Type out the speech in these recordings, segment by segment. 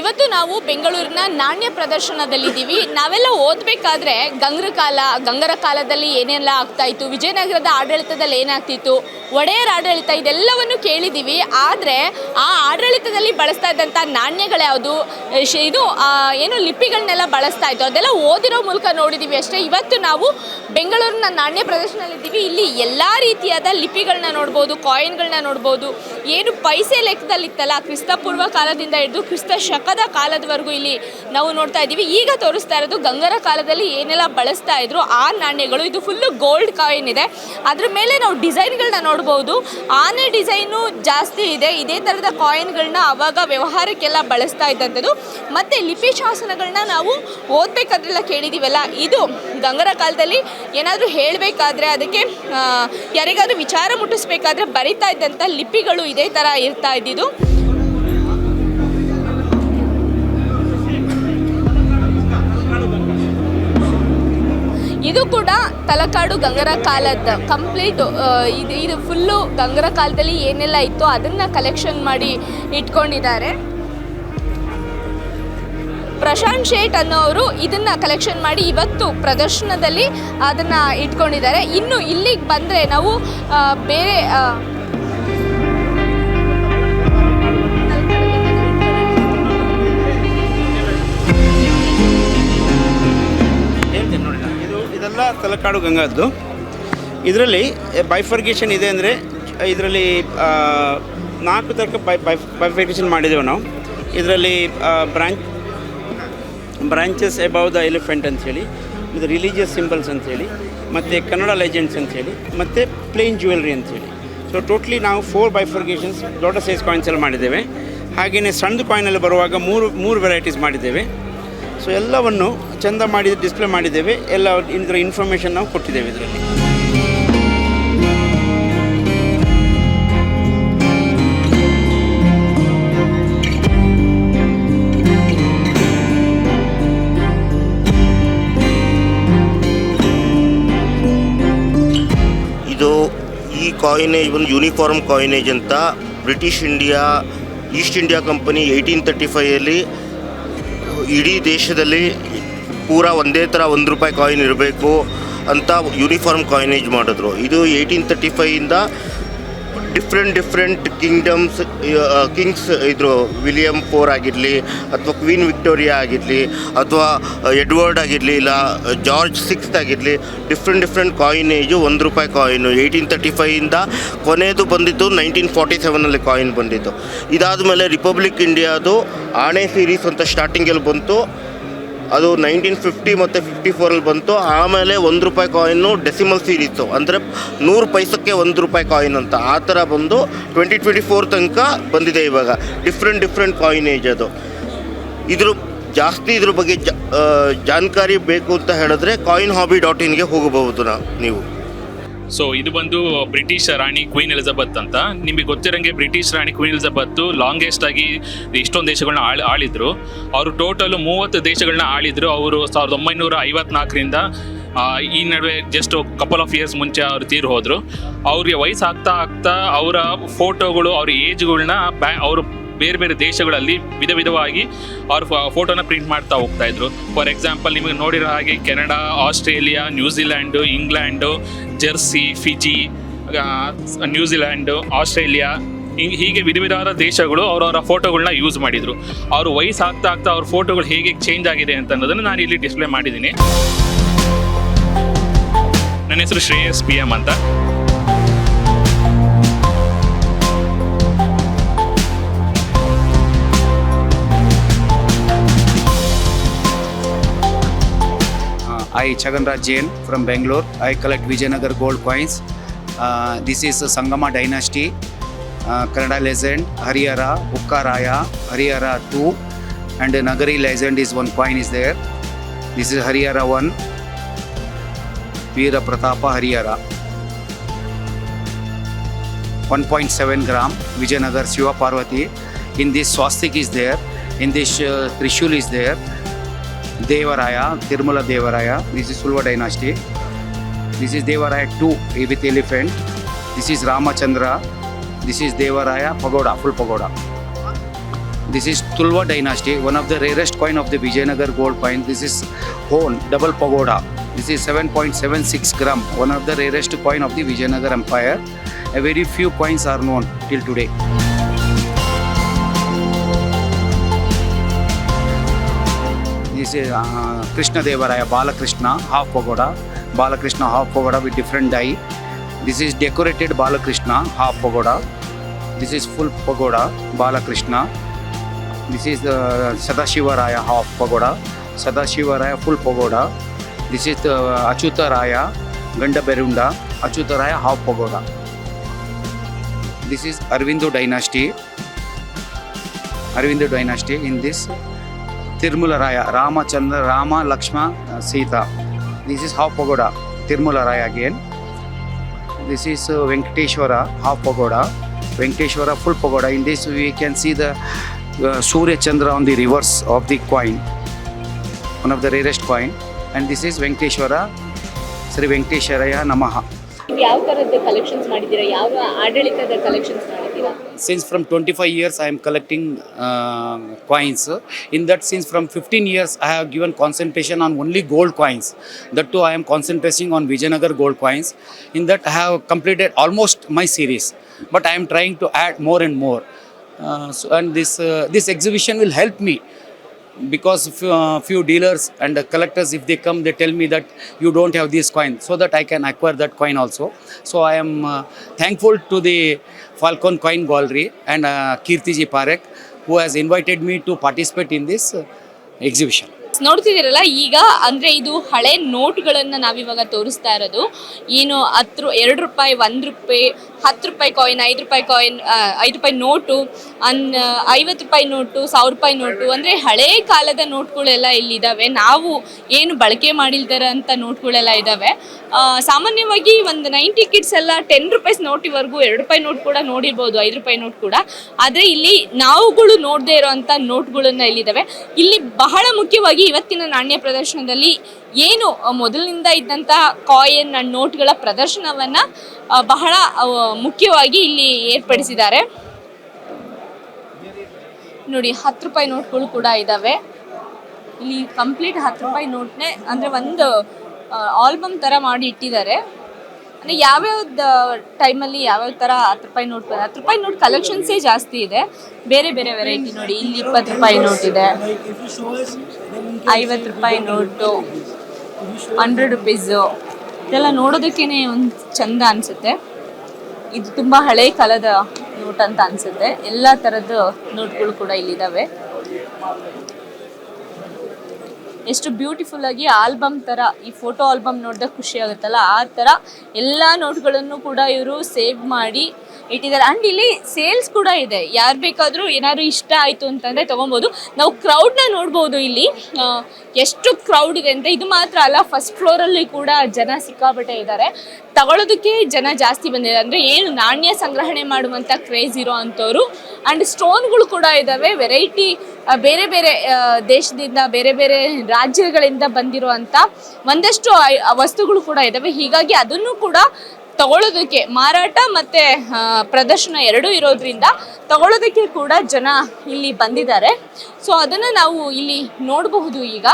ಇವತ್ತು ನಾವು ಬೆಂಗಳೂರಿನ ನಾಣ್ಯ ಪ್ರದರ್ಶನದಲ್ಲಿದ್ದೀವಿ. ನಾವೆಲ್ಲ ಓದಬೇಕಾದ್ರೆ ಗಂಗರ ಕಾಲ, ಗಂಗರ ಕಾಲದಲ್ಲಿ ಏನೆಲ್ಲ ಆಗ್ತಾ ಇತ್ತು, ವಿಜಯನಗರದ ಆಡಳಿತದಲ್ಲಿ ಏನಾಗ್ತಿತ್ತು ಒಡೆಯರ್ ಆಡಳಿತ ಇದೆಲ್ಲವನ್ನು ಕೇಳಿದ್ದೀವಿ. ಆದರೆ ಆ ಆಡಳಿತದಲ್ಲಿ ಬಳಸ್ತಾ ಇದ್ದಂಥ ನಾಣ್ಯಗಳ್ಯಾವುದು ಯಾವುದು? ಇದು ಏನು ಲಿಪಿಗಳನ್ನೆಲ್ಲ ಬಳಸ್ತಾ ಇತ್ತು ಅದೆಲ್ಲ ಓದಿರೋ ಮೂಲಕ ನೋಡಿದ್ದೀವಿ ಅಷ್ಟೇ. ಇವತ್ತು ನಾವು ಬೆಂಗಳೂರಿನ ನಾಣ್ಯ ಪ್ರದರ್ಶನದಲ್ಲಿದ್ದೀವಿ. ಇಲ್ಲಿ ಎಲ್ಲ ರೀತಿಯಾದ ಲಿಪಿಗಳನ್ನ ನೋಡ್ಬೋದು, ಕಾಯಿನ್ಗಳನ್ನ ನೋಡ್ಬೋದು. ಏನು ಪೈಸೆ ಲೆಕ್ಕದಲ್ಲಿತ್ತಲ್ಲ, ಕ್ರಿಸ್ತಪೂರ್ವ ಕಾಲದಿಂದ ಹಿಡಿದು ಕ್ರಿಸ್ತ ಶಕದ ಕಾಲದವರೆಗೂ ಇಲ್ಲಿ ನಾವು ನೋಡ್ತಾ ಇದ್ದೀವಿ. ಈಗ ತೋರಿಸ್ತಾ ಇರೋದು ಗಂಗರ ಕಾಲದಲ್ಲಿ ಏನೆಲ್ಲ ಬಳಸ್ತಾ ಇದ್ರು ಆ ನಾಣ್ಯಗಳು. ಇದು ಫುಲ್ಲು ಗೋಲ್ಡ್ ಕಾಯಿನ್ ಇದೆ. ಅದ್ರ ಮೇಲೆ ನಾವು ಡಿಸೈನ್ಗಳನ್ನ ನೋಡ್ಬೋದು. ಆನೆ ಡಿಸೈನು ಜಾಸ್ತಿ ಇದೆ. ಇದೇ ಥರದ ಕಾಯಿನ್ಗಳನ್ನ ಆವಾಗ ವ್ಯವಹಾರಕ್ಕೆಲ್ಲ ಬಳಸ್ತಾ ಇದ್ದಂಥದ್ದು. ಮತ್ತು ಲಿಪಿ ಶಾಸನಗಳನ್ನ ನಾವು ಓದಬೇಕಾದ್ರೆಲ್ಲ ಕೇಳಿದ್ದೀವಲ್ಲ ಇದು ಗಂಗರ ಕಾಲದಲ್ಲಿ ಏನಾದರೂ ಹೇಳಬೇಕಾದ್ರೆ ಅದಕ್ಕೆ ಯಾರಿಗಾದರೂ ವಿಚಾರ ಮುಟ್ಟಿಸ್ಬೇಕಾದ್ರೆ ಬರಿತಾ ಇದ್ದಂಥ ಲಿಪಿಗಳು ಇದೇ ಥರ ಇರ್ತಾ ಇದ್ದಿದ್ದು. ಇದು ಕೂಡ ತಲಕಾಡು ಗಂಗರ ಕಾಲದ ಕಂಪ್ಲೀಟ್ ಇದು ಇದು ಫುಲ್ಲು ಗಂಗರ ಕಾಲದಲ್ಲಿ ಏನೆಲ್ಲ ಇತ್ತು ಅದನ್ನು ಕಲೆಕ್ಷನ್ ಮಾಡಿ ಇಟ್ಕೊಂಡಿದ್ದಾರೆ. ಪ್ರಶಾಂತ್ ಶೇಟ್ ಅನ್ನೋರು ಇದನ್ನ ಕಲೆಕ್ಷನ್ ಮಾಡಿ ಇವತ್ತು ಪ್ರದರ್ಶನದಲ್ಲಿ ಅದನ್ನ ಇಟ್ಕೊಂಡಿದ್ದಾರೆ. ಇನ್ನು ಇಲ್ಲಿಗೆ ಬಂದರೆ ನಾವು ಬೇರೆ ತಲಕಾಡು ಗಂಗಾದ್ದು. ಇದರಲ್ಲಿ ಬೈಫರ್ಗೇಷನ್ ಇದೆ ಅಂದರೆ, ಇದರಲ್ಲಿ ನಾಲ್ಕು ತರಕ ಬೈ ಬೈ ಬೈಫರ್ಗೇಷನ್ ಮಾಡಿದ್ದೇವೆ ನಾವು. ಇದರಲ್ಲಿ branch branches above the elephant ಅಂಥೇಳಿ ಇದು ರಿಲಿಜಿಯಸ್ ಸಿಂಬಲ್ಸ್ ಅಂಥೇಳಿ ಮತ್ತು ಕನ್ನಡ ಲೆಜೆಂಡ್ಸ್ ಅಂಥೇಳಿ ಮತ್ತು ಪ್ಲೇನ್ ಜ್ಯುವೆಲ್ರಿ ಅಂಥೇಳಿ ಸೊ ಟೋಟ್ಲಿ ನಾವು ಫೋರ್ ಬೈಫರ್ಗೇಷನ್ಸ್ ದೊಡ್ಡ ಸೈಜ್ ಕಾಯಿನ್ಸ್ ಎಲ್ಲ ಮಾಡಿದ್ದೇವೆ. ಹಾಗೆಯೇ ಸಣ್ಣದು ಕಾಯಿನಲ್ಲಿ ಬರುವಾಗ ಮೂರು ಮೂರು ವೆರೈಟೀಸ್ ಮಾಡಿದ್ದೇವೆ. ಸೊ ಎಲ್ಲವನ್ನು ಚೆಂದ ಮಾಡಿ ಡಿಸ್ಪ್ಲೇ ಮಾಡಿದ್ದೇವೆ. ಎಲ್ಲ ಇದರ ಇನ್ಫಾರ್ಮೇಷನ್ ನಾವು ಕೊಟ್ಟಿದ್ದೇವೆ ಇದರಲ್ಲಿ. ಇದು ಈ ಕಾಯಿನೇಜ್ ಒಂದು ಯೂನಿಫಾರ್ಮ್ ಕಾಯಿನೇಜ್ ಅಂತ British India East India company eighteen thirty ಫೈಯಲ್ಲಿ ಇಡೀ ದೇಶದಲ್ಲಿ ಪೂರಾ ಒಂದೇ ಥರ ಒಂದು ರೂಪಾಯಿ ಕಾಯಿನ್ ಇರಬೇಕು ಅಂತ ಯೂನಿಫಾರ್ಮ್ ಕಾಯಿನೇಜ್ ಮಾಡಿದ್ರು. ಇದು ಏಯ್ಟೀನ್ ತರ್ಟಿ ಫೈಯಿಂದ ಡಿಫ್ರೆಂಟ್ ಡಿಫ್ರೆಂಟ್ ಕಿಂಗ್ಡಮ್ಸ್ ಕಿಂಗ್ಸ್ ಇದ್ರು ವಿಲಿಯಮ್ ಫೋರ್ ಆಗಿರಲಿ, ಅಥವಾ ಕ್ವೀನ್ ವಿಕ್ಟೋರಿಯಾ ಆಗಿರಲಿ, ಅಥವಾ ಎಡ್ವರ್ಡ್ ಆಗಿರಲಿ, ಇಲ್ಲ ಜಾರ್ಜ್ ಸಿಕ್ಸ್ತ್ ಆಗಿರಲಿ ಡಿಫ್ರೆಂಟ್ ಡಿಫ್ರೆಂಟ್ ಕಾಯಿನೇಜು ಒಂದು ರೂಪಾಯಿ ಕಾಯಿನು ಏಯ್ಟೀನ್ ತರ್ಟಿ ಫೈಯಿಂದ ಕೊನೆಯದು ಬಂದಿದ್ದು ನೈನ್ಟೀನ್ ಫಾರ್ಟಿ ಸೆವೆನಲ್ಲಿ ಕಾಯಿನ್ ಬಂದಿತ್ತು ಇದಾದ ಮೇಲೆ ರಿಪಬ್ಲಿಕ್ ಇಂಡಿಯಾದು ಆಣೆ ಸೀರೀಸ್ ಅಂತ ಸ್ಟಾರ್ಟಿಂಗಲ್ಲಿ ಬಂತು. ಅದು ನೈನ್ಟೀನ್ ಫಿಫ್ಟಿ ಮತ್ತು ಫಿಫ್ಟಿ ಫೋರಲ್ಲಿ ಬಂತು. ಆಮೇಲೆ ಒಂದು ರೂಪಾಯಿ ಕಾಯಿನ್ನು ಡೆಸಿಮಲ್ ಸೀರೀಸು ಅಂದರೆ ನೂರು ಪೈಸಕ್ಕೆ ಒಂದು ರೂಪಾಯಿ ಕಾಯಿನ್ ಅಂತ. ಆ ಥರ ಬಂದು ಟ್ವೆಂಟಿ ಟ್ವೆಂಟಿ ಫೋರ್ ತನಕ ಬಂದಿದೆ ಇವಾಗ. ಡಿಫ್ರೆಂಟ್ ಡಿಫ್ರೆಂಟ್ ಕಾಯಿನೇಜ್ ಅದು. ಇದ್ರ ಜಾಸ್ತಿ ಇದ್ರ ಬಗ್ಗೆ ಜಾನ್ಕಾರಿ ಬೇಕು ಅಂತ ಹೇಳಿದ್ರೆ ಕಾಯಿನ್ ಹಾಬಿ ಡಾಟ್ ಇನ್ಗೆ ಹೋಗಬಹುದು ನಾ, ನೀವು. ಸೊ ಇದು ಬಂದು ಬ್ರಿಟಿಷ್ ರಾಣಿ ಕ್ವೀನ್ ಎಲಿಜಬೆತ್ ಅಂತ. ನಿಮಗೆ ಗೊತ್ತಿರಂಗೆ ಬ್ರಿಟಿಷ್ ರಾಣಿ ಕ್ವೀನ್ ಎಲಿಜಬೆತ್ ಲಾಂಗೆಸ್ಟ್ ಆಗಿ ಇಷ್ಟೊಂದು ದೇಶಗಳನ್ನ ಆಳ್, ಆಳಿದ್ರು. ಅವರು ಟೋಟಲ್ ಮೂವತ್ತು ದೇಶಗಳನ್ನ ಆಳಿದ್ರು. ಅವರು ಸಾವಿರದ ಒಂಬೈನೂರ ಐವತ್ನಾಲ್ಕರಿಂದ ಈ ನಡುವೆ ಜಸ್ಟ್ ಕಪಲ್ ಆಫ್ ಇಯರ್ಸ್ ಮುಂಚೆ ಅವರು ತೀರು ಹೋದರು. ಅವ್ರಿಗೆ ವಯಸ್ಸಾಗ್ತಾ ಆಗ್ತಾ ಅವರ ಫೋಟೋಗಳು ಅವ್ರ ಏಜ್ಗಳನ್ನ ಬ್ಯಾ, ಅವರು ಬೇರೆ ಬೇರೆ ದೇಶಗಳಲ್ಲಿ ವಿಧ ವಿಧವಾಗಿ ಅವ್ರ ಫೋಟೋನ ಪ್ರಿಂಟ್ ಮಾಡ್ತಾ ಹೋಗ್ತಾ ಇದ್ರು. ಫಾರ್ ಎಕ್ಸಾಂಪಲ್ ನಿಮಗೆ ನೋಡಿರೋ ಹಾಗೆ Canada, Australia New Zealand England Jersey Fiji New Zealand Australia ಹಿಂಗ್- ಹೀಗೆ ವಿಧ ವಿಧವಾದ ದೇಶಗಳು ಅವರವರ ಫೋಟೋಗಳನ್ನ ಯೂಸ್ ಮಾಡಿದರು. ಅವರು ವಯಸ್ಸು ಆಗ್ತಾ ಆಗ್ತಾ ಅವ್ರ ಫೋಟೋಗಳು ಹೇಗೆ ಚೇಂಜ್ ಆಗಿದೆ ಅಂತ ಅನ್ನೋದನ್ನು ನಾನು ಇಲ್ಲಿ ಡಿಸ್ಪ್ಲೇ ಮಾಡಿದ್ದೀನಿ. ನನ್ನ ಹೆಸರು ಶ್ರೇಯಸ್ ಪಿ ಎಂ ಅಂತ. I Chaganraj Jain from Bangalore. I collect Vijayanagar gold coins. Uh, this is Sangama dynasty. Uh, Kannada legend Harihara, Ukkaraya, Harihara 2, and a Nagari legend is one coin is there. This is Harihara 1, Veera Pratapa Harihara. 1.7 gram Vijayanagar Shiva Parvati. In this swastik is there. In this uh, Trishul is there. Devaraya, Tirumala Devaraya. This is Sulva dynasty. This is Devaraya 2 with elephant. This is Ramachandra. This is Devaraya Pagoda, full pagoda. This is Tulwa dynasty, one of the rarest coin of the Vijayanagar gold coin. This is Hone, double pagoda. This is 7.76 gram, one of the rarest coin of the Vijayanagar empire. A very few coins are known till today. Is uh, Krishna Devaraya, Balakrishna, half pagoda. Balakrishna, half pagoda with different die. This is decorated Balakrishna, half pagoda. This is full pagoda, Balakrishna. This is the Sadashivaraya, half pagoda. Sadashivaraya, full pagoda. This is the Achutaraya, Ganda Berunda, Achutaraya, half pagoda. This is Arvindo dynasty. Arvindo dynasty in this Uh, Sita. This is half pagoda, Tirmula Raya again. This is uh, Venkateshwara, half pagoda. Venkateshwara, full pagoda. In this, we can see the uh, Surya Chandra on the reverse of the coin, one of the rarest coin. And this is Venkateshwara, Sri Venkateswaraya Namaha. ಯಾವ ಥರದ collections ಮಾಡಿದ್ದೀರಾ ಯಾವ ಆಡಳಿತದ collections since from 25 years i am collecting uh, coins. In that since from 15 years i have given concentration on only gold coins. That too i am concentrating on vijayanagar gold coins. In that i have completed almost my series but i am trying to add more and more. Uh, so, and this uh, this exhibition will help me because few, uh, few dealers and uh, collectors if they come they tell me that you don't have this coin so that i can acquire that coin also. So i am uh, thankful to the falcon coin gallery and uh, kirtiji parek who has invited me to participate in this uh, exhibition ನೋಡ್ತಿದ್ದೀರಲ್ಲ, ಈಗ ಅಂದರೆ ಇದು ಹಳೆ ನೋಟ್ಗಳನ್ನು ನಾವಿವಾಗ ತೋರಿಸ್ತಾ ಇರೋದು. ಏನು ಹತ್ತು ಎರಡು ರೂಪಾಯಿ, ಒಂದು ರೂಪಾಯಿ ಹತ್ತು ರೂಪಾಯಿ ಕಾಯಿನ್ ಐದು ರೂಪಾಯಿ ಕಾಯಿನ್ ಐದು ರೂಪಾಯಿ ನೋಟು, ಅನ್, ಐವತ್ತು ರೂಪಾಯಿ ನೋಟು, ಸಾವಿರ ರೂಪಾಯಿ ನೋಟು, ಅಂದರೆ ಹಳೆ ಕಾಲದ ನೋಟ್ಗಳೆಲ್ಲ ಇಲ್ಲಿದ್ದಾವೆ ನಾವು ಏನು ಬಳಕೆ ಮಾಡಿಲ್ದಾರ ಅಂತ ನೋಟ್ಗಳೆಲ್ಲ ಇದ್ದಾವೆ ಸಾಮಾನ್ಯವಾಗಿ ಒಂದು ನೈಂಟಿ ಕಿಡ್ಸ್ ಎಲ್ಲ ಟೆನ್ ರುಪೀಸ್ ನೋಟಿವರೆಗೂ ಎರಡು ರೂಪಾಯಿ ನೋಟ್ ಕೂಡ ನೋಡಿರ್ಬೋದು, ಐದು ರೂಪಾಯಿ ನೋಟ್ ಕೂಡ. ಆದರೆ ಇಲ್ಲಿ ನಾವುಗಳು ನೋಡದೇ ಇರೋವಂಥ ನೋಟ್ಗಳನ್ನ ಇಲ್ಲಿದ್ದಾವೆ ಇಲ್ಲಿ ಬಹಳ ಮುಖ್ಯವಾಗಿ ಇವತ್ತಿನ ನಾಣ್ಯ ಪ್ರದರ್ಶನದಲ್ಲಿ ಏನು ಮೊದಲಿನಿಂದ ಇದ್ದಂತಹ ಕಾಯಿನ್ ನೋಟ್ಗಳ ಪ್ರದರ್ಶನವನ್ನ ಬಹಳ ಮುಖ್ಯವಾಗಿ ಇಲ್ಲಿ ಏರ್ಪಡಿಸಿದ್ದಾರೆ. ನೋಡಿ, ಹತ್ತು ರೂಪಾಯಿ ನೋಟ್ಗಳು ಕೂಡ ಇದ್ದಾವೆ ಇಲ್ಲಿ ಕಂಪ್ಲೀಟ್ ಹತ್ತು ರೂಪಾಯಿ ನೋಟ್ನೆ ಅಂದರೆ ಒಂದು ಆಲ್ಬಮ್ ಥರ ಮಾಡಿ ಇಟ್ಟಿದ್ದಾರೆ. ಅಂದರೆ ಟೈಮಲ್ಲಿ ಯಾವ್ಯಾವ ಥರ ಹತ್ತು ರೂಪಾಯಿ ನೋಟ್ ಹತ್ತು ರೂಪಾಯಿ ನೋಟ್ ಕಲೆಕ್ಷನ್ಸೇ ಜಾಸ್ತಿ ಇದೆ. ಬೇರೆ ಬೇರೆ ವೆರೈಟಿ ನೋಡಿ, ಇಲ್ಲಿ ಇಪ್ಪತ್ತು ರೂಪಾಯಿ ನೋಟ್ ಇದೆ. ಐವತ್ತು ರೂಪಾಯಿ ನೋಟು ಹಂಡ್ರೆಡ್ ರುಪೀಸು ಇದೆಲ್ಲ ನೋಡೋದಕ್ಕೇ ಒಂದು ಚಂದ ಅನಿಸುತ್ತೆ. ಇದು ತುಂಬ ಹಳೆ ಕಾಲದ ನೋಟ್ ಅಂತ ಅನಿಸುತ್ತೆ. ಎಲ್ಲ ಥರದ ನೋಟ್ಗಳು ಕೂಡ ಇಲ್ಲಿದ್ದಾವೆ ಎಷ್ಟು ಬ್ಯೂಟಿಫುಲ್ ಆಗಿ ಆಲ್ಬಮ್ ಥರ ಈ ಫೋಟೋ ಆಲ್ಬಮ್ ನೋಡಿದಾಗ ಖುಷಿ ಆಗುತ್ತಲ್ಲ? ಆ ಥರ ಎಲ್ಲ ನೋಟ್ಗಳನ್ನು ಕೂಡ ಇವರು ಸೇವ್ ಮಾಡಿ ಇಟ್ಟಿದ್ದಾರೆ. ಆ್ಯಂಡ್ ಇಲ್ಲಿ ಸೇಲ್ಸ್ ಕೂಡ ಇದೆ. ಯಾರು ಬೇಕಾದರೂ ಏನಾದ್ರು ಇಷ್ಟ ಆಯಿತು ಅಂತಂದರೆ ತೊಗೊಬೋದು. ನಾವು ಕ್ರೌಡ್ನ ನೋಡ್ಬೋದು ಇಲ್ಲಿ. ಎಷ್ಟು ಕ್ರೌಡ್ ಇದೆ ಅಂತ. ಇದು ಮಾತ್ರ ಅಲ್ಲ ಫಸ್ಟ್ ಫ್ಲೋರಲ್ಲಿ ಕೂಡ ಜನ ಸಿಕ್ಕಾಪಟ್ಟೆ ಇದ್ದಾರೆ. ತಗೊಳ್ಳೋದಕ್ಕೆ ಜನ ಜಾಸ್ತಿ ಬಂದಿದೆ ಅಂದರೆ ಏನು ನಾಣ್ಯ ಸಂಗ್ರಹಣೆ ಮಾಡುವಂಥ ಕ್ರೇಜ್ ಇರೋ ಅಂಥವ್ರು. ಆ್ಯಂಡ್ ಸ್ಟೋನ್ಗಳು ಕೂಡ ಇದ್ದಾವೆ ವೆರೈಟಿ ಬೇರೆ ಬೇರೆ ದೇಶದಿಂದ, ಬೇರೆ ಬೇರೆ ರಾಜ್ಯಗಳಿಂದ ಬಂದಿರುವಂಥ ಒಂದಷ್ಟು ವಸ್ತುಗಳು ಕೂಡ ಇದ್ದಾವೆ ಹೀಗಾಗಿ ಅದನ್ನು ಕೂಡ ತಗೊಳ್ಳೋದಕ್ಕೆ, ಮಾರಾಟ ಮತ್ತು ಪ್ರದರ್ಶನ ಎರಡೂ ಇರೋದ್ರಿಂದ ತಗೊಳ್ಳೋದಕ್ಕೆ ಕೂಡ ಜನ ಇಲ್ಲಿ ಬಂದಿದ್ದಾರೆ. ಸೊ ಅದನ್ನು ನಾವು ಇಲ್ಲಿ ನೋಡಬಹುದು ಈಗ.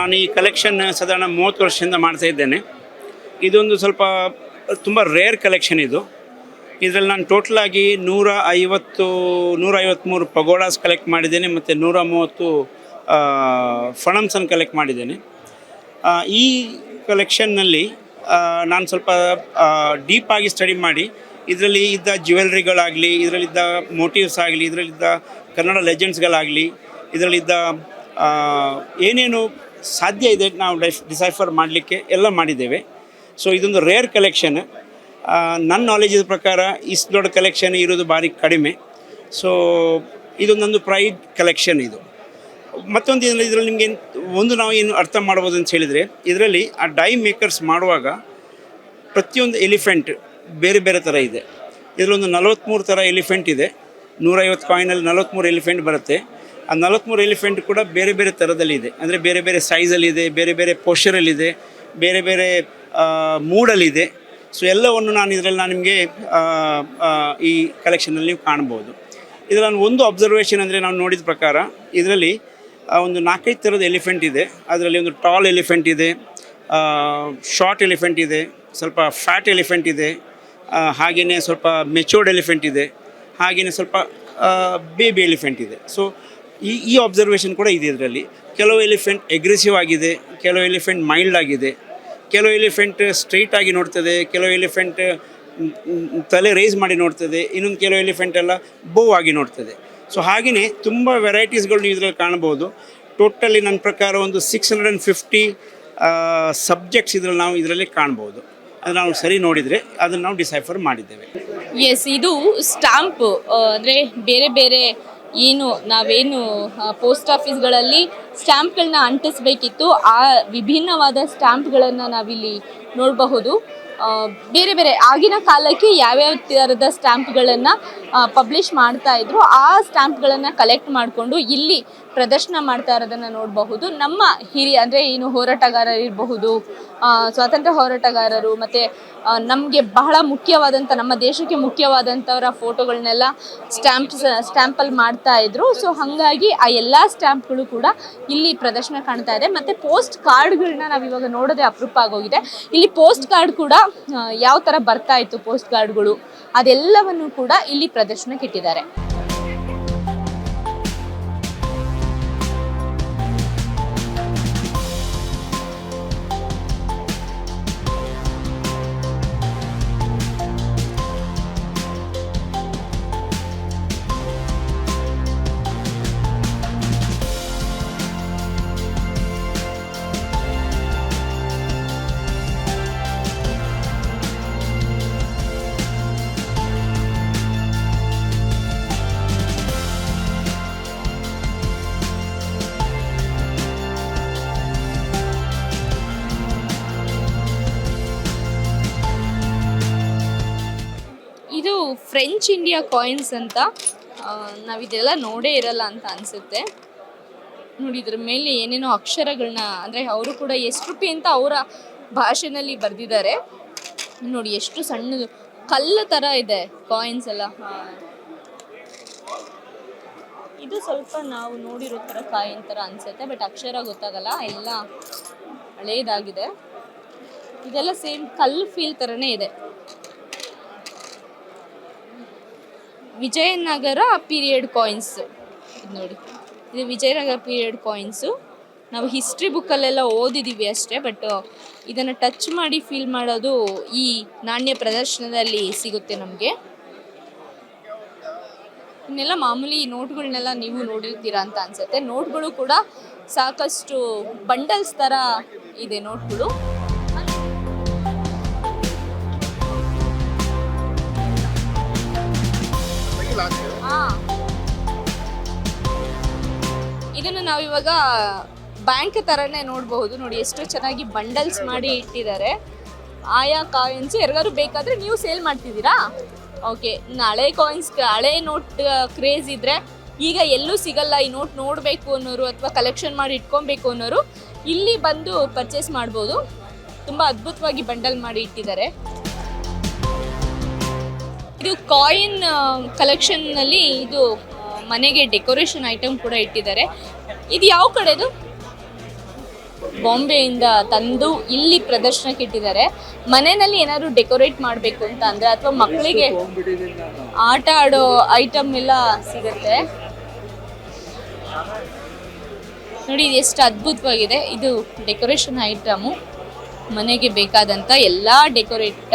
ನಾನು ಈ ಕಲೆಕ್ಷನ್ ಸಾಧಾರಣ ಮೂವತ್ತು ವರ್ಷದಿಂದ ಮಾಡ್ತಾ ಇದ್ದೇನೆ. ಇದೊಂದು ಸ್ವಲ್ಪ ತುಂಬ ರೇರ್ ಕಲೆಕ್ಷನ್ ಇದು. ಇದರಲ್ಲಿ ನಾನು ಟೋಟಲಾಗಿ ನೂರ ಐವತ್ತು ನೂರ ಐವತ್ತ್ಮೂರು ಪಗೋಡಾಸ್ ಕಲೆಕ್ಟ್ ಮಾಡಿದ್ದೇನೆ ಮತ್ತು ನೂರ ಮೂವತ್ತು ಫಣಮ್ಸನ್ನು ಕಲೆಕ್ಟ್ ಮಾಡಿದ್ದೇನೆ. ಈ ಕಲೆಕ್ಷನ್ನಲ್ಲಿ ನಾನು ಸ್ವಲ್ಪ ಡೀಪಾಗಿ ಸ್ಟಡಿ ಮಾಡಿ, ಇದರಲ್ಲಿ ಇದ್ದ ಜ್ಯುವೆಲ್ರಿಗಳಾಗಲಿ ಇದರಲ್ಲಿದ್ದ ಮೋಟಿವ್ಸ್ ಆಗಲಿ ಇದರಲ್ಲಿದ್ದ ಕನ್ನಡ ಲೆಜೆಂಡ್ಸ್ಗಳಾಗಲಿ ಇದರಲ್ಲಿದ್ದ ಏನೇನು ಸಾಧ್ಯ ಇದೆ ನಾವು ಡೆಸ್, ಡಿಸೈಫರ್ ಮಾಡಲಿಕ್ಕೆ ಎಲ್ಲ ಮಾಡಿದ್ದೇವೆ. ಸೊ ಇದೊಂದು ರೇರ್ ಕಲೆಕ್ಷನ್ ನನ್ನ ನಾಲೆಜಿನ ಪ್ರಕಾರ ಇಷ್ಟು ದೊಡ್ಡ ಕಲೆಕ್ಷನ್ ಇರೋದು ಭಾರಿ ಕಡಿಮೆ. ಸೊ ಇದೊಂದೊಂದು ಪ್ರೈಡ್ ಕಲೆಕ್ಷನ್ ಇದು. ಮತ್ತೊಂದು ಇದರಲ್ಲಿ ನಿಮಗೆ ಒಂದು ನಾವು ಏನು ಅರ್ಥ ಮಾಡ್ಬೋದು ಅಂತ ಹೇಳಿದರೆ, ಇದರಲ್ಲಿ ಆ ಡೈ ಮೇಕರ್ಸ್ ಮಾಡುವಾಗ ಪ್ರತಿಯೊಂದು ಎಲಿಫೆಂಟ್ ಬೇರೆ ಬೇರೆ ಥರ ಇದೆ. ಇದರಲ್ಲೊಂದು ನಲವತ್ತ್ಮೂರು ಥರ ಎಲಿಫೆಂಟ್ ಇದೆ. ನೂರೈವತ್ತು ಕಾಯಿನಲ್ಲಿ ನಲವತ್ತ್ಮೂರು ಎಲಿಫೆಂಟ್ ಬರುತ್ತೆ. ಆ ನಲವತ್ತ್ಮೂರು ಎಲಿಫೆಂಟ್ ಕೂಡ ಬೇರೆ ಬೇರೆ ಥರದಲ್ಲಿದೆ ಅಂದರೆ ಬೇರೆ ಬೇರೆ ಸೈಜಲ್ಲಿದೆ ಬೇರೆ ಬೇರೆ ಪೋಶ್ಚರಲ್ಲಿದೆ ಬೇರೆ ಬೇರೆ ಮೂಡಲ್ಲಿದೆ ಸೊ ಎಲ್ಲವನ್ನು ನಾನು ಇದರಲ್ಲಿ ನಾನು ನಿಮಗೆ ಈ ಕಲೆಕ್ಷನಲ್ಲಿ ನೀವು ಕಾಣ್ಬೋದು. ಇದರಲ್ಲಿ ಒಂದು ಅಬ್ಸರ್ವೇಷನ್ ಅಂದರೆ ನಾವು ನೋಡಿದ ಪ್ರಕಾರ, ಇದರಲ್ಲಿ ಒಂದು ನಾಲ್ಕೈದು ಥರದ ಎಲಿಫೆಂಟ್ ಇದೆ. ಅದರಲ್ಲಿ ಒಂದು ಟಾಲ್ ಎಲಿಫೆಂಟ್ ಇದೆ ಶಾರ್ಟ್ ಎಲಿಫೆಂಟ್ ಇದೆ, ಸ್ವಲ್ಪ ಫ್ಯಾಟ್ ಎಲಿಫೆಂಟ್ ಇದೆ ಹಾಗೆಯೇ ಸ್ವಲ್ಪ ಮೆಚೂರ್ಡ್ ಎಲಿಫೆಂಟ್ ಇದೆ ಹಾಗೆಯೇ ಸ್ವಲ್ಪ ಬೇಬಿ ಎಲಿಫೆಂಟ್ ಇದೆ. ಸೊ ಈ ಈ ಅಬ್ಸರ್ವೇಷನ್ ಕೂಡ ಇದೆ ಇದರಲ್ಲಿ. ಕೆಲವು ಎಲಿಫೆಂಟ್ ಎಗ್ರೆಸಿವ್ ಆಗಿದೆ, ಕೆಲವು ಎಲಿಫೆಂಟ್ ಮೈಲ್ಡ್ ಆಗಿದೆ, ಕೆಲವು ಎಲಿಫೆಂಟ್ ಸ್ಟ್ರೈಟ್ ಆಗಿ ನೋಡ್ತದೆ, ಕೆಲವು ಎಲಿಫೆಂಟ್ ತಲೆ ರೇಸ್ ಮಾಡಿ ನೋಡ್ತದೆ, ಇನ್ನೊಂದು ಕೆಲವು ಎಲಿಫೆಂಟ್ ಎಲ್ಲ ಬೋವ್ ಆಗಿ ನೋಡ್ತದೆ. ಸೊ ಹಾಗೆಯೇ ತುಂಬ ವೆರೈಟೀಸ್ಗಳು ನೀವು ಇದರಲ್ಲಿ ಕಾಣ್ಬೋದು ಟೋಟಲಿ ನನ್ನ ಪ್ರಕಾರ ಒಂದು six hundred and fifty subjects ಇದರಲ್ಲಿ ನಾವು ಇದರಲ್ಲಿ ಕಾಣ್ಬೋದು ಅದು ನಾವು ಸರಿ ನೋಡಿದರೆ ಅದನ್ನು ನಾವು ಡಿಸೈಫರ್ ಮಾಡಿದ್ದೇವೆ. ಎಸ್ ಇದು ಸ್ಟಾಂಪ್ ಅಂದರೆ ಬೇರೆ ಬೇರೆ ಏನು, ನಾವೇನು ಪೋಸ್ಟ್ ಆಫೀಸ್ಗಳಲ್ಲಿ ಸ್ಟ್ಯಾಂಪ್ಗಳನ್ನ ಅಂಟಿಸ್ಬೇಕಿತ್ತು, ಆ ವಿಭಿನ್ನವಾದ ಸ್ಟ್ಯಾಂಪ್ಗಳನ್ನು ನಾವಿಲ್ಲಿ ನೋಡಬಹುದು. ಬೇರೆ ಬೇರೆ, ಆಗಿನ ಕಾಲಕ್ಕೆ ಯಾವ್ಯಾವ ಥರದ ಸ್ಟ್ಯಾಂಪ್ಗಳನ್ನು ಪಬ್ಲಿಷ್ ಮಾಡ್ತಾ ಇದ್ರು, ಆ ಸ್ಟ್ಯಾಂಪ್ಗಳನ್ನು ಕಲೆಕ್ಟ್ ಮಾಡಿಕೊಂಡು ಇಲ್ಲಿ ಪ್ರದರ್ಶನ ಮಾಡ್ತಾ ಇರೋದನ್ನು ನೋಡಬಹುದು. ನಮ್ಮ ಹಿರಿಯ ಅಂದರೆ ಏನು ಹೋರಾಟಗಾರರು ಇರಬಹುದು ಸ್ವಾತಂತ್ರ್ಯ ಹೋರಾಟಗಾರರು ಮತ್ತು ನಮಗೆ ಬಹಳ ಮುಖ್ಯವಾದಂಥ ನಮ್ಮ ದೇಶಕ್ಕೆ ಮುಖ್ಯವಾದಂಥವರ ಫೋಟೋಗಳನ್ನೆಲ್ಲ ಸ್ಟ್ಯಾಂಪ್ಸ್, ಸ್ಟ್ಯಾಂಪಲ್ಲಿ ಮಾಡ್ತಾ ಇದ್ರು. ಸೊ ಹಾಗಾಗಿ ಆ ಎಲ್ಲ ಸ್ಟ್ಯಾಂಪ್ಗಳು ಕೂಡ ಇಲ್ಲಿ ಪ್ರದರ್ಶನ ಕಾಣ್ತಾ ಇದೆ. ಮತ್ತು ಪೋಸ್ಟ್ ಕಾರ್ಡ್ಗಳನ್ನ ನಾವು ಇವಾಗ ನೋಡೋದೇ ಅಪರೂಪ ಆಗೋಗಿದೆ. ಇಲ್ಲಿ ಪೋಸ್ಟ್ ಕಾರ್ಡ್ ಕೂಡ ಯಾವ ಥರ ಬರ್ತಾ ಇತ್ತು ಪೋಸ್ಟ್ ಕಾರ್ಡ್ಗಳು, ಅದೆಲ್ಲವನ್ನು ಕೂಡ ಇಲ್ಲಿ ಪ್ರದರ್ಶನಕ್ಕೆ ಇಟ್ಟಿದ್ದಾರೆ. ಫ್ರೆಂಚ್ ಇಂಡಿಯಾ ಕಾಯಿನ್ಸ್ ಅಂತ ನಾವು ಇದೆಲ್ಲ ನೋಡೇ ಇರಲ್ಲ ಅಂತ ಅನಿಸುತ್ತೆ. ನೋಡಿ, ಇದ್ರ ಮೇಲೆ ಏನೇನೋ ಅಕ್ಷರಗಳನ್ನ ಅಂದರೆ ಅವರು ಕೂಡ ಎಷ್ಟು ರೂಪಾಯಿ ಅಂತ ಅವರ ಭಾಷೆನಲ್ಲಿ ಬರೆದಿದ್ದಾರೆ. ನೋಡಿ, ಎಷ್ಟು ಸಣ್ಣದು ಕಲ್ಲು ಥರ ಇದೆ ಕಾಯಿನ್ಸ್ ಎಲ್ಲ. ಇದು ಸ್ವಲ್ಪ ನಾವು ನೋಡಿರೋ ಥರ ಕಾಯಿನ್ ಥರ ಅನಿಸುತ್ತೆ ಬಟ್ ಅಕ್ಷರ ಗೊತ್ತಾಗಲ್ಲ, ಎಲ್ಲ ಹಳೇದಾಗಿದೆ. ಇದೆಲ್ಲ ಸೇಮ್ ಕಲ್ಲು ಫೀಲ್ ಥರನೇ ಇದೆ. Vijayanagara period coins. ಇದು ನೋಡಿ. ಇದು ವಿಜಯನಗರ ಪೀರಿಯಡ್ ಕಾಯಿನ್ಸು. ನಾವು ಹಿಸ್ಟ್ರಿ ಬುಕ್ಕಲ್ಲೆಲ್ಲ ಓದಿದ್ದೀವಿ ಅಷ್ಟೇ, ಬಟ್ ಇದನ್ನು ಟಚ್ ಮಾಡಿ ಫೀಲ್ ಮಾಡೋದು ಈ ನಾಣ್ಯ ಪ್ರದರ್ಶನದಲ್ಲಿ ಸಿಗುತ್ತೆ ನಮಗೆ. ಇನ್ನೆಲ್ಲ ಮಾಮೂಲಿ ನೋಟ್ಗಳನ್ನೆಲ್ಲ ನೀವು ನೋಡಿರ್ತೀರಾ ಅಂತ ಅನ್ಸುತ್ತೆ. ನೋಟ್ಗಳು ಕೂಡ ಸಾಕಷ್ಟು ಬಂಡಲ್ಸ್ ಥರ ಇದೆ ನೋಟ್ಗಳು. ಇದನ್ನು ನಾವು ಇವಾಗ ಬ್ಯಾಂಕ್ ತರನೇ ನೋಡಬಹುದು. ನೋಡಿ, ಎಷ್ಟು ಚೆನ್ನಾಗಿ ಬಂಡಲ್ಸ್ ಮಾಡಿ ಇಟ್ಟಿದ್ದಾರೆ. ಆಯಾ ಕಾಯಿನ್ಸ್ ಯಾರಿಗಾದ್ರು ಬೇಕಾದ್ರೆ ನೀವು ಸೇಲ್ ಮಾಡ್ತಿದ್ದೀರಾ? ಓಕೆ ಹಳೆ ಕಾಯಿನ್ಸ್ ಹಳೆ ನೋಟ್ ಕ್ರೇಜ್ ಇದ್ರೆ ಈಗ ಎಲ್ಲೂ ಸಿಗಲ್ಲ ಈ ನೋಟ್ ನೋಡಬೇಕು ಅನ್ನೋರು ಅಥವಾ ಕಲೆಕ್ಷನ್ ಮಾಡಿ ಇಟ್ಕೊಬೇಕು ಅನ್ನೋರು ಇಲ್ಲಿ ಬಂದು ಪರ್ಚೇಸ್ ಮಾಡ್ಬೋದು. ತುಂಬ ಅದ್ಭುತವಾಗಿ ಬಂಡಲ್ ಮಾಡಿ ಇಟ್ಟಿದ್ದಾರೆ. ಇದು ಕಾಯಿನ್ ಕಲೆಕ್ಷನ್ನಲ್ಲಿ ಇದು ಮನೆಗೆ ಡೆಕೋರೇಷನ್ ಐಟಮ್ ಕೂಡ ಇಟ್ಟಿದ್ದಾರೆ. ಇದು ಯಾವ ಕಡೆದು? ಬಾಂಬೆಯಿಂದ ತಂದು ಇಲ್ಲಿ ಪ್ರದರ್ಶನಕ್ಕೆ ಇಟ್ಟಿದ್ದಾರೆ. ಮನೆಯಲ್ಲಿ ಏನಾದ್ರು ಡೆಕೋರೇಟ್ ಮಾಡಬೇಕು ಅಂತ ಅಂದ್ರೆ ಅಥವಾ ಮಕ್ಕಳಿಗೆ ಆಟ ಆಡೋ ಐಟಮ್ ಎಲ್ಲ ಸಿಗುತ್ತೆ. ನೋಡಿ, ಇದು ಎಷ್ಟು ಅದ್ಭುತವಾಗಿದೆ. ಇದು ಡೆಕೋರೇಷನ್ ಐಟಮು ಮನೆಗೆ ಬೇಕಾದಂಥ ಎಲ್ಲ ಡೆಕೋರೇಟ್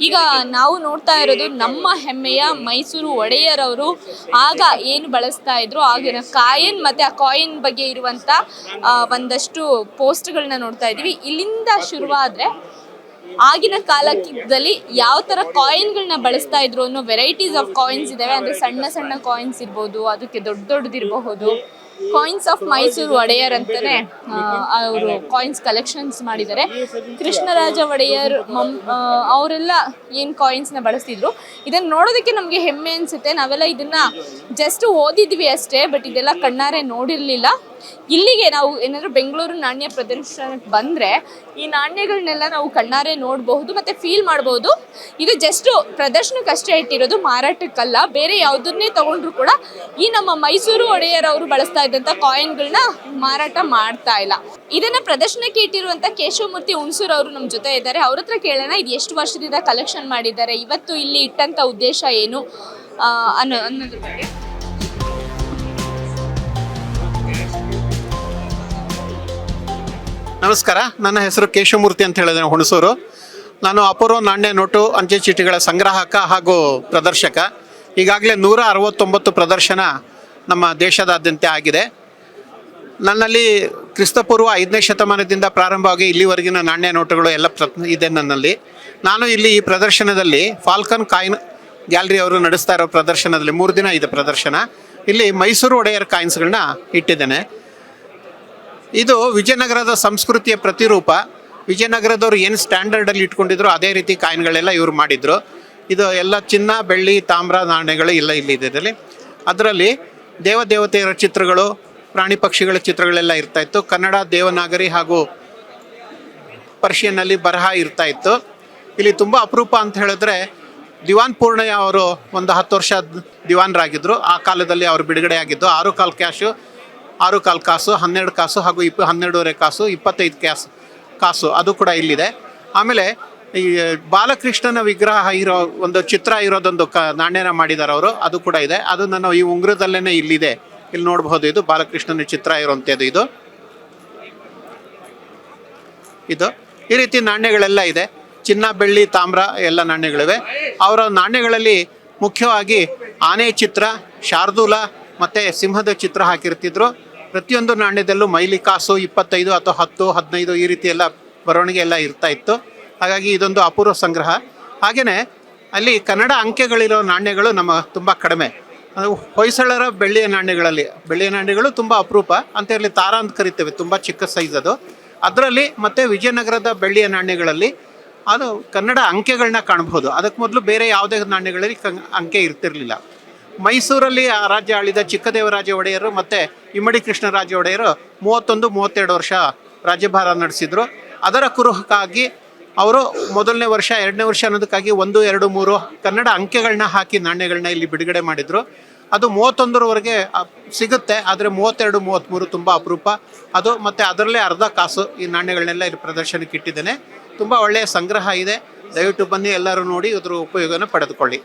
ಈಗ ನಾವು ನೋಡ್ತಾ ಇರೋದು ನಮ್ಮ ಹೆಮ್ಮೆಯ ಮೈಸೂರು ಒಡೆಯರವರು ಆಗ ಏನು ಬಳಸ್ತಾ ಇದ್ರು? ಆಗಿನ ಕಾಯಿನ್ ಮತ್ತೆ ಆ ಕಾಯಿನ್ ಬಗ್ಗೆ ಇರುವಂತ ಆ, ಒಂದಷ್ಟು ಪೋಸ್ಟ್ಗಳನ್ನ ನೋಡ್ತಾ ಇದ್ದೀವಿ. ಇಲ್ಲಿಂದ ಶುರುವಾದ್ರೆ ಆಗಿನ ಕಾಲದಲ್ಲಿ ಯಾವ ಥರ ಕಾಯಿನ್ಗಳನ್ನ ಬಳಸ್ತಾ ಇದ್ರು ಅನ್ನೋ ವೆರೈಟೀಸ್ ಆಫ್ ಕಾಯಿನ್ಸ್ ಇದಾವೆ. ಅಂದರೆ ಸಣ್ಣ ಸಣ್ಣ ಕಾಯಿನ್ಸ್ ಇರ್ಬೋದು ಅದಕ್ಕೆ ದೊಡ್ಡ ದೊಡ್ಡದಿರಬಹುದು ಕಾಯಿನ್ಸ್ ಆಫ್ ಮೈಸೂರು ಒಡೆಯರ್ ಅಂತಾನೆ ಅವರು ಕಾಯಿನ್ಸ್ ಕಲೆಕ್ಷನ್ಸ್ ಮಾಡಿದ್ದಾರೆ. ಕೃಷ್ಣರಾಜ ಒಡೆಯರ್, ಮಮ್ ಅವರೆಲ್ಲ ಏನು ಕಾಯಿನ್ಸ್ನ ಬಳಸ್ತಿದ್ರು. ಇದನ್ನ ನೋಡೋದಕ್ಕೆ ನಮಗೆ ಹೆಮ್ಮೆ ಅನಿಸುತ್ತೆ. ನಾವೆಲ್ಲ ಇದನ್ನ ಜಸ್ಟ್ ಓದಿದ್ವಿ ಅಷ್ಟೇ ಬಟ್ ಇದೆಲ್ಲ ಕಣ್ಣಾರೆ ನೋಡಿರಲಿಲ್ಲ. ಇಲ್ಲಿಗೆ ನಾವು ಏನಾದರೂ ಬೆಂಗಳೂರು ನಾಣ್ಯ ಪ್ರದರ್ಶನಕ್ಕೆ ಬಂದರೆ ಈ ನಾಣ್ಯಗಳನ್ನೆಲ್ಲ ನಾವು ಕಣ್ಣಾರೆ ನೋಡಬಹುದು ಮತ್ತು ಫೀಲ್ ಮಾಡಬಹುದು ಇದು ಜಸ್ಟ್ ಪ್ರದರ್ಶನಕ್ಕೆ ಅಷ್ಟೇ ಇಟ್ಟಿರೋದು ಮಾರಾಟಕ್ಕಲ್ಲ. ಬೇರೆ ಯಾವುದನ್ನೇ ತಗೊಂಡ್ರು ಕೂಡ ಈ ನಮ್ಮ ಮೈಸೂರು ಒಡೆಯರ್ ಅವರು ಬಳಸ್ತಾ ಇದ್ದಂಥ ಕಾಯಿನ್ಗಳನ್ನ ಮಾರಾಟ ಮಾಡ್ತಾ ಇಲ್ಲ. ಇದನ್ನ ಪ್ರದರ್ಶನಕ್ಕೆ ಇಟ್ಟಿರುವಂಥ ಕೇಶವಮೂರ್ತಿ ಹುಣಸೂರು ಅವರು ನಮ್ಮ ಜೊತೆ ಇದ್ದಾರೆ. ಅವ್ರ ಹತ್ರ ಕೇಳೋಣ, ಇದು ಎಷ್ಟು ವರ್ಷದಿಂದ ಕಲೆಕ್ಷನ್ ಮಾಡಿದ್ದಾರೆ, ಇವತ್ತು ಇಲ್ಲಿ ಇಟ್ಟಂಥ ಉದ್ದೇಶ ಏನು ಅನ್ನೋದ್ರ ಬಗ್ಗೆ. ನಮಸ್ಕಾರ. ನನ್ನ ಹೆಸರು ಕೇಶವಮೂರ್ತಿ ಅಂತ ಹೇಳಿದ್ರೆ ಹುಣಸೂರು. ನಾನು ಅಪೂರ್ವ ನಾಣ್ಯ ನೋಟು, ಅಂಚೆ ಚೀಟಿಗಳ ಸಂಗ್ರಾಹಕ ಹಾಗೂ ಪ್ರದರ್ಶಕ. ಈಗಾಗಲೇ ನೂರ ಅರವತ್ತೊಂಬತ್ತು ಪ್ರದರ್ಶನ ನಮ್ಮ ದೇಶದಾದ್ಯಂತ ಆಗಿದೆ. ನನ್ನಲ್ಲಿ ಕ್ರಿಸ್ತಪೂರ್ವ ಐದನೇ ಶತಮಾನದಿಂದ ಪ್ರಾರಂಭವಾಗಿ ಇಲ್ಲಿವರೆಗಿನ ನಾಣ್ಯ ನೋಟುಗಳು ಎಲ್ಲ ಪ್ರ ಇದೆ ನನ್ನಲ್ಲಿ. ನಾನು ಇಲ್ಲಿ ಈ ಪ್ರದರ್ಶನದಲ್ಲಿ ಫಾಲ್ಕನ್ ಕಾಯಿನ್ ಗ್ಯಾಲರಿ ಅವರು ನಡೆಸ್ತಾ ಇರೋ ಪ್ರದರ್ಶನದಲ್ಲಿ ಮೂರು ದಿನ ಇದೆ ಪ್ರದರ್ಶನ. ಇಲ್ಲಿ ಮೈಸೂರು ಒಡೆಯರ್ ಕಾಯಿನ್ಸ್ಗಳನ್ನ ಇಟ್ಟಿದ್ದೇನೆ. ಇದು ವಿಜಯನಗರದ ಸಂಸ್ಕೃತಿಯ ಪ್ರತಿರೂಪ. ವಿಜಯನಗರದವ್ರು ಏನು ಸ್ಟ್ಯಾಂಡರ್ಡಲ್ಲಿ ಇಟ್ಕೊಂಡಿದ್ರು ಅದೇ ರೀತಿ ಕಾಯಿನ್ಗಳೆಲ್ಲ ಇವರು ಮಾಡಿದ್ರು. ಇದು ಎಲ್ಲ ಚಿನ್ನ, ಬೆಳ್ಳಿ, ತಾಮ್ರ, ನಾಣ್ಯಗಳು ಎಲ್ಲ ಇಲ್ಲಿ ಇದೆ ಇದರಲ್ಲಿ ಅದರಲ್ಲಿ ದೇವದೇವತೆಯರ ಚಿತ್ರಗಳು, ಪ್ರಾಣಿ ಪಕ್ಷಿಗಳ ಚಿತ್ರಗಳೆಲ್ಲ ಇರ್ತಾ ಇತ್ತು. ಕನ್ನಡ, ದೇವನಾಗರಿ ಹಾಗೂ ಪರ್ಷಿಯನ್ನಲ್ಲಿ ಬರಹ ಇರ್ತಾ ಇತ್ತು. ಇಲ್ಲಿ ತುಂಬ ಅಪರೂಪ ಅಂತ ಹೇಳಿದ್ರೆ ದಿವಾನ್ ಪೂರ್ಣಯ್ಯ ಅವರು ಒಂದು ಹತ್ತು ವರ್ಷ ದಿವಾನ್ರಾಗಿದ್ದರು ಆ ಕಾಲದಲ್ಲಿ ಅವರು ಬಿಡುಗಡೆ ಆಗಿದ್ದು ಆರು ಕಾಲ್ ಕ್ಯಾಶು. ಆರು ಕಾಲು ಕಾಸು, ಹನ್ನೆರಡು ಕಾಸು ಹಾಗೂ ಇಪ್ಪ ಹನ್ನೆರಡೂವರೆ ಕಾಸು, ಇಪ್ಪತ್ತೈದು ಕ್ಯಾಸು ಕಾಸು ಅದು ಕೂಡ ಇಲ್ಲಿದೆ. ಆಮೇಲೆ ಈ ಬಾಲಕೃಷ್ಣನ ವಿಗ್ರಹ ಇರೋ ಒಂದು ಚಿತ್ರ ಇರೋದೊಂದು ಕ ನಾಣ್ಯನ ಮಾಡಿದ್ದಾರೆ ಅವರು, ಅದು ಕೂಡ ಇದೆ. ಅದು ನಾನು ಈ ಉಂಗುರದಲ್ಲೇ ಇಲ್ಲಿದೆ. ಇಲ್ಲಿ ನೋಡಬಹುದು ಇದು ಬಾಲಕೃಷ್ಣನ ಚಿತ್ರ ಇರುವಂಥದ್ದು ಇದು. ಇದು ಈ ರೀತಿ ನಾಣ್ಯಗಳೆಲ್ಲ ಇದೆ. ಚಿನ್ನ, ಬೆಳ್ಳಿ, ತಾಮ್ರ ಎಲ್ಲ ನಾಣ್ಯಗಳಿವೆ. ಅವರ ನಾಣ್ಯಗಳಲ್ಲಿ ಮುಖ್ಯವಾಗಿ ಆನೆ ಚಿತ್ರ, ಶಾರ್ದೂಲ ಮತ್ತು ಸಿಂಹದ ಚಿತ್ರ ಹಾಕಿರ್ತಿದ್ರು. ಪ್ರತಿಯೊಂದು ನಾಣ್ಯದಲ್ಲೂ ಮೈಲಿ ಕಾಸು ಇಪ್ಪತ್ತೈದು ಅಥವಾ ಹತ್ತು, ಹದಿನೈದು ಈ ರೀತಿ ಎಲ್ಲ ಬರವಣಿಗೆ ಎಲ್ಲ ಇರ್ತಾ ಇತ್ತು. ಹಾಗಾಗಿ ಇದೊಂದು ಅಪೂರ್ವ ಸಂಗ್ರಹ. ಹಾಗೆಯೇ ಅಲ್ಲಿ ಕನ್ನಡ ಅಂಕೆಗಳಿರೋ ನಾಣ್ಯಗಳು ನಮ್ಮ ತುಂಬ ಕಡಿಮೆ. ಅದು ಹೊಯ್ಸಳರ ಬೆಳ್ಳಿಯ ನಾಣ್ಯಗಳಲ್ಲಿ, ಬೆಳ್ಳಿಯ ನಾಣ್ಯಗಳು ತುಂಬ ಅಪರೂಪ. ಅಂತ ಹೇಳಿ ತಾರ ಅಂತ ಕರಿತೇವೆ, ತುಂಬ ಚಿಕ್ಕ ಸೈಜ್ ಅದು. ಅದರಲ್ಲಿ ಮತ್ತು ವಿಜಯನಗರದ ಬೆಳ್ಳಿಯ ನಾಣ್ಯಗಳಲ್ಲಿ ಅದು ಕನ್ನಡ ಅಂಕೆಗಳನ್ನ ಕಾಣಬಹುದು. ಅದಕ್ಕೆ ಮೊದಲು ಬೇರೆ ಯಾವುದೇ ನಾಣ್ಯಗಳಲ್ಲಿ ಅಂಕೆ ಇರ್ತಿರಲಿಲ್ಲ. ಮೈಸೂರಲ್ಲಿ ಆ ರಾಜ್ಯ ಆಳಿದ ಚಿಕ್ಕದೇವರಾಜ ಒಡೆಯರು ಮತ್ತು ಇಮ್ಮಡಿ ಕೃಷ್ಣರಾಜ ಒಡೆಯರು ಮೂವತ್ತೊಂದು, ಮೂವತ್ತೆರಡು ವರ್ಷ ರಾಜ್ಯಭಾರ ನಡೆಸಿದ್ರು. ಅದರ ಕುರುಹಕ್ಕಾಗಿ ಅವರು ಮೊದಲನೇ ವರ್ಷ, ಎರಡನೇ ವರ್ಷ ಅನ್ನೋದಕ್ಕಾಗಿ ಒಂದು, ಎರಡು, ಮೂರು ಕನ್ನಡ ಅಂಕೆಗಳನ್ನ ಹಾಕಿ ನಾಣ್ಯಗಳನ್ನ ಇಲ್ಲಿ ಬಿಡುಗಡೆ ಮಾಡಿದರು. ಅದು ಮೂವತ್ತೊಂದರವರೆಗೆ ಸಿಗುತ್ತೆ. ಆದರೆ ಮೂವತ್ತೆರಡು, ಮೂವತ್ತ್ಮೂರು ತುಂಬ ಅಪರೂಪ. ಅದು ಮತ್ತು ಅದರಲ್ಲೇ ಅರ್ಧ ಕಾಸು ಈ ನಾಣ್ಯಗಳನ್ನೆಲ್ಲ ಇಲ್ಲಿ ಪ್ರದರ್ಶನಕ್ಕೆ ಇಟ್ಟಿದ್ದೇನೆ. ತುಂಬ ಒಳ್ಳೆಯ ಸಂಗ್ರಹ ಇದೆ. ದಯವಿಟ್ಟು ಬನ್ನಿ ಎಲ್ಲರೂ ನೋಡಿ ಇದರ ಉಪಯೋಗನ ಪಡೆದುಕೊಳ್ಳಿ.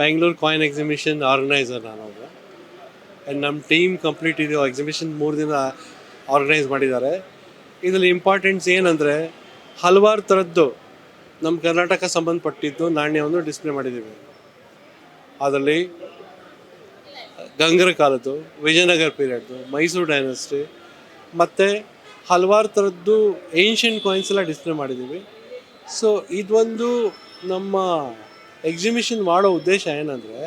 ಬ್ಯಾಂಗ್ಳೂರ್ ಕಾಯಿನ್ ಎಕ್ಸಿಬಿಷನ್ ಆರ್ಗನೈಸರ್ ನಾನು ಒಬ್ಬ. ಆ್ಯಂಡ್ ನಮ್ಮ ಟೀಮ್ ಕಂಪ್ಲೀಟ್ ಇದು ಎಕ್ಸಿಬಿಷನ್ ಮೂರು ದಿನ ಆರ್ಗನೈಸ್ ಮಾಡಿದ್ದಾರೆ. ಇದರಲ್ಲಿ ಇಂಪಾರ್ಟೆನ್ಸ್ ಏನಂದರೆ ಹಲವಾರು ಥರದ್ದು ನಮ್ಮ ಕರ್ನಾಟಕ ಸಂಬಂಧಪಟ್ಟಿದ್ದು ನಾಣ್ಯವನ್ನು ಡಿಸ್ಪ್ಲೇ ಮಾಡಿದ್ದೀವಿ. ಅದರಲ್ಲಿ ಗಂಗರ ಕಾಲದ್ದು, ವಿಜಯನಗರ ಪೀರಿಯಡ್ದು ಮೈಸೂರು ಡೈನಸ್ಟಿ ಮತ್ತು ಹಲವಾರು ಥರದ್ದು ಏನ್ಷಿಯಂಟ್ ಕಾಯಿನ್ಸ್ ಎಲ್ಲ ಡಿಸ್ಪ್ಲೇ ಮಾಡಿದ್ದೀವಿ. ಸೊ ಇದೊಂದು ನಮ್ಮ ಎಕ್ಸಿಬಿಷನ್ ಮಾಡೋ ಉದ್ದೇಶ ಏನಂದರೆ,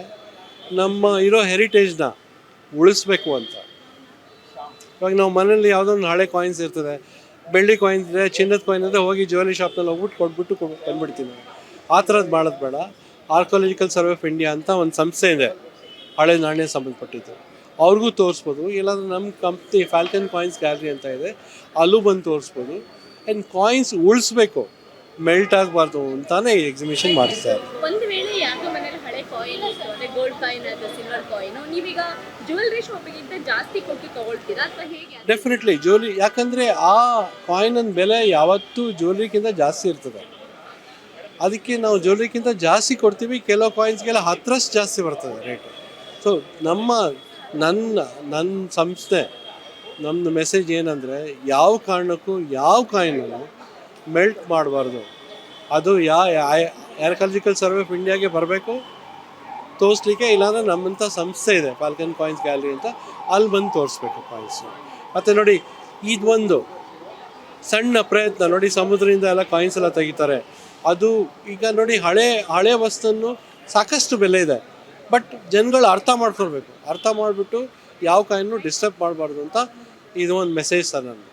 ನಮ್ಮ ಇರೋ ಹೆರಿಟೇಜ್ನ ಉಳಿಸ್ಬೇಕು ಅಂತ. ಇವಾಗ ನಾವು ಮನೇಲಿ ಯಾವುದೋ ಒಂದು ಹಳೆ ಕಾಯಿನ್ಸ್ ಇರ್ತದೆ, ಬೆಳ್ಳಿ ಕಾಯಿನ್ಸ್ ಇದೆ ಚಿನ್ನದ ಕಾಯಿನ್ ಇದೆ ಹೋಗಿ ಜ್ಯುವೆಲರಿ ಶಾಪ್ನಲ್ಲಿ ಹೋಗ್ಬಿಟ್ಟು ಕೊಟ್ಬಿಟ್ಟು ಬಂದ್ಬಿಡ್ತೀವಿ ಆ ಥರದ್ದು ಮಾಡೋದು ಬೇಡ. ಆರ್ಕಾಲಜಿಕಲ್ ಸರ್ವೆ ಆಫ್ ಇಂಡಿಯಾ ಅಂತ ಒಂದು ಸಂಸ್ಥೆ ಇದೆ, ಹಳೆ ನಾಣ್ಯ ಸಂಬಂಧಪಟ್ಟಿದ್ದು. ಅವ್ರಿಗೂ ತೋರಿಸ್ಬೋದು. ಇಲ್ಲಾಂದ್ರೆ ನಮ್ಮ ಕಂಪ್ನಿ ಫ್ಯಾಲ್ಕನ್ ಕಾಯಿನ್ಸ್ ಗ್ಯಾಲರಿ ಅಂತ ಇದೆ, ಅಲ್ಲೂ ಬಂದು ತೋರಿಸ್ಬೋದು. ಆ್ಯಂಡ್ ಕಾಯಿನ್ಸ್ ಉಳಿಸ್ಬೇಕು. ಮೆಲ್ಟ್ ಆಗಬಾರ್ದು ಅಂತಾನೆ ಈ ಎಕ್ಸಿಬಿಷನ್ ಮಾಡಿಸ್ತಾರೆ ಒಂದು ವೇಳೆ ಯಾಕೆ ಮನೇಲಿ ಹಳೆ ಕಾಯಿನ್ ಇತ್ತು ಅಂದ್ರೆ ಗೋಲ್ಡ್ ಕಾಯಿನ್ ಅಥವಾ ಸಿಲ್ವರ್ ಕಾಯಿನ್ ನೀವೀಗ ಜ್ಯುವೆಲ್ರಿ ಶಾಪಿಗಿಂತ ಜಾಸ್ತಿ ಕೊಟ್ಟು ತಗೊಳ್ತೀರಾ ಅಥವಾ ಹೇಗೆ ಅಂತ? ಡೆಫಿನೆಟ್ಲಿ ಜ್ಯುವೆಲ್ರಿ ಯಾಕಂದರೆ ಆ ಕಾಯಿನ್ ಬೆಲೆ ಯಾವತ್ತೂ ಜ್ಯುವೆಲ್ರಿಗಿಂತ ಜಾಸ್ತಿ ಇರ್ತದೆ. ಅದಕ್ಕೆ ನಾವು ಜ್ಯುವೆಲ್ರಿಗಿಂತ ಜಾಸ್ತಿ ಕೊಡ್ತೀವಿ ಕೆಲವು ಕಾಯಿನ್ಸ್ಗೆಲ್ಲ ಹತ್ತರಷ್ಟು ಜಾಸ್ತಿ ಬರ್ತದೆ ರೇಟ್ ಸೊ ನಮ್ಮ ನನ್ನ ನನ್ನ ಸಂಸ್ಥೆ ನಮ್ಮದು ಮೆಸೇಜ್ ಏನಂದರೆ ಯಾವ ಕಾರಣಕ್ಕೂ ಯಾವ ಕಾಯಿನನ್ನು ಮೆಲ್ಟ್ ಮಾಡಬಾರ್ದು. ಅದು ಯಾ ಆರ್ಕಾಲಜಿಕಲ್ ಸರ್ವೆ ಆಫ್ ಇಂಡಿಯಾಗೆ ಬರಬೇಕು. ತೋರಿಸ್ಲಿಕ್ಕೆ ಇಲ್ಲಾಂದ್ರೆ ನಮ್ಮಂಥ ಸಂಸ್ಥೆ ಇದೆ ಫಾಲ್ಕನ್ ಕಾಯಿನ್ಸ್ ಗ್ಯಾಲರಿ ಅಂತ. ಅಲ್ಲಿ ಬಂದು ತೋರಿಸ್ಬೇಕು ಕಾಯಿನ್ಸ್ ಮತ್ತು ನೋಡಿ ಇದೊಂದು ಸಣ್ಣ ಪ್ರಯತ್ನ. ನೋಡಿ, ಸಮುದ್ರದಿಂದ ಎಲ್ಲ ಕಾಯಿನ್ಸ್ ಎಲ್ಲ ತೆಗಿತಾರೆ. ಅದು ಈಗ ನೋಡಿ, ಹಳೆ ಹಳೆ ವಸ್ತುವನ್ನು ಸಾಕಷ್ಟು ಬೆಲೆ ಇದೆ. ಬಟ್ ಜನಗಳು ಅರ್ಥ ಮಾಡ್ಕೊಳ್ಬೇಕು. ಅರ್ಥ ಮಾಡಿಬಿಟ್ಟು ಯಾವ ಕಾಯಿನ್ನು ಡಿಸ್ಟರ್ಬ್ ಮಾಡಬಾರ್ದು ಅಂತ ಇದು ಒಂದು ಮೆಸೇಜ್ ಸರ್ ನಾನು